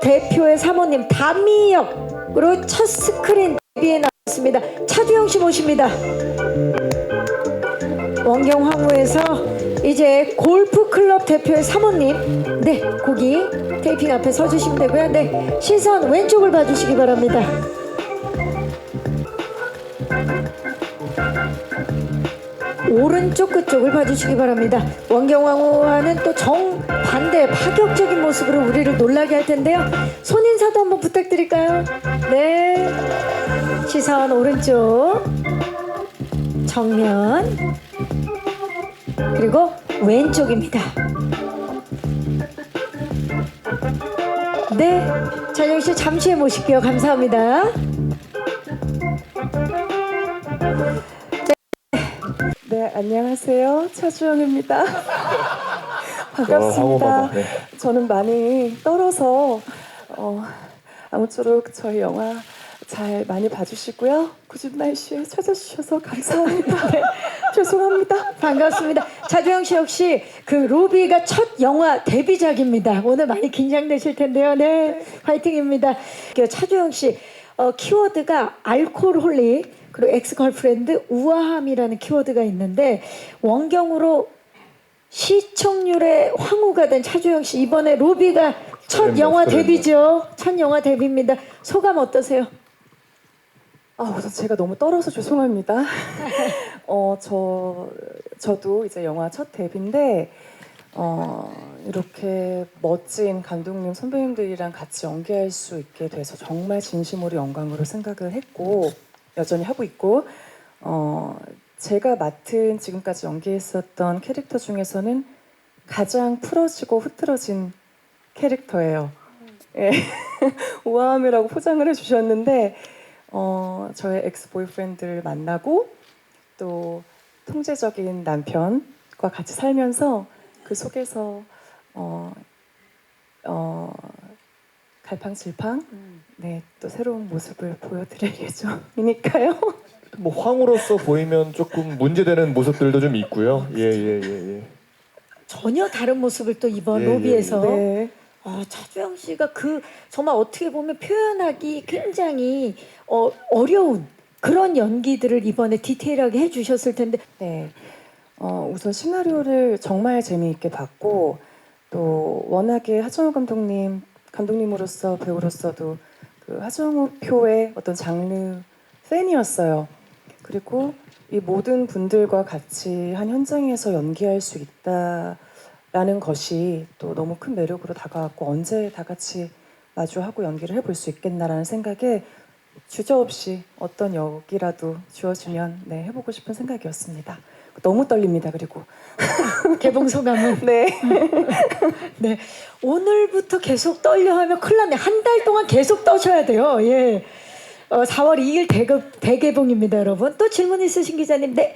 대표의 사모님 다미 역으로 첫 스크린 데뷔에 나왔습니다. 차주영 씨 모십니다. 원경 황후에서 이제 골프 클럽 대표의 사모님, 네 거기 테이핑 앞에 서주시면 되고요. 네 시선 왼쪽을 봐주시기 바랍니다. 오른쪽 끝쪽을 봐주시기 바랍니다. 원경왕후와는 또 파격적인 모습으로 우리를 놀라게 할 텐데요. 손 인사도 한번 부탁드릴까요? 네. 시선 오른쪽. 정면. 그리고 왼쪽입니다. 네. 전영 씨 잠시 후에 모실게요. 감사합니다. 네, 안녕하세요. 차주영입니다. 어, 반갑습니다. 네. 저는 많이 떨어서 어, 아무쪼록 저희 영화 잘 많이 봐주시고요. 굳은 날씨에 찾아주셔서 감사합니다. 네, 죄송합니다. 반갑습니다. 차주영 씨 역시 그 로비가 첫 영화 데뷔작입니다. 오늘 많이 긴장되실 텐데요. 네, 화이팅입니다. 그 차주영 씨 어, 키워드가 알코올홀릭 그리고 엑스걸프렌드 우아함이라는 키워드가 있는데 원경으로 시청률의 황후가 된 차주영 씨 이번에 로비가 첫 네, 영화. 데뷔죠. 첫 영화 데뷔입니다. 소감 어떠세요? 아, 우선 제가 너무 떨어서 죄송합니다. 어, 저 저도 이제 영화 첫 데뷔인데 어, 이렇게 멋진 감독님 선배님들이랑 같이 연기할 수 있게 돼서 정말 진심으로 영광으로 생각을 했고 여전히 하고 있고 어, 제가 맡은 지금까지 연기했었던 캐릭터 중에서는 가장 풀어지고 흐트러진 캐릭터예요. 예. 우아함이라고 포장을 해주셨는데 어, 저의 엑스 보이프렌드를 만나고 또 통제적인 남편과 같이 살면서 그 속에서 어, 어, 갈팡질팡 네, 또 새로운 모습을 보여드릴 예정이니까요. 뭐 황으로서 보이면 조금 문제되는 모습들도 좀 있고요. 예 예 예 예, 예. 전혀 다른 모습을 또 이번 예, 로비에서 네. 아, 차주영 씨가 그 정말 어떻게 보면 표현하기 굉장히 어, 어려운 그런 연기들을 이번에 디테일하게 해주셨을 텐데 네. 어, 우선 시나리오를 정말 재미있게 봤고 또 워낙에 하정우 감독님 감독님으로서 배우로서도 그 하정우 표의 어떤 장르 팬이었어요. 그리고 이 모든 분들과 같이 한 현장에서 연기할 수 있다라는 것이 또 너무 큰 매력으로 다가왔고 언제 다 같이 마주하고 연기를 해볼 수 있겠나라는 생각에 주저없이 어떤 역이라도 주어지면 네 해보고 싶은 생각이었습니다. 너무 떨립니다. 그리고. 개봉 소감은? 네. 네. 오늘부터 계속 떨려 하면 큰일 났네. 한 달 동안 계속 떠셔야 돼요. 예 어, 4월 2일 대급, 대개봉입니다 여러분. 또 질문 있으신 기자님 네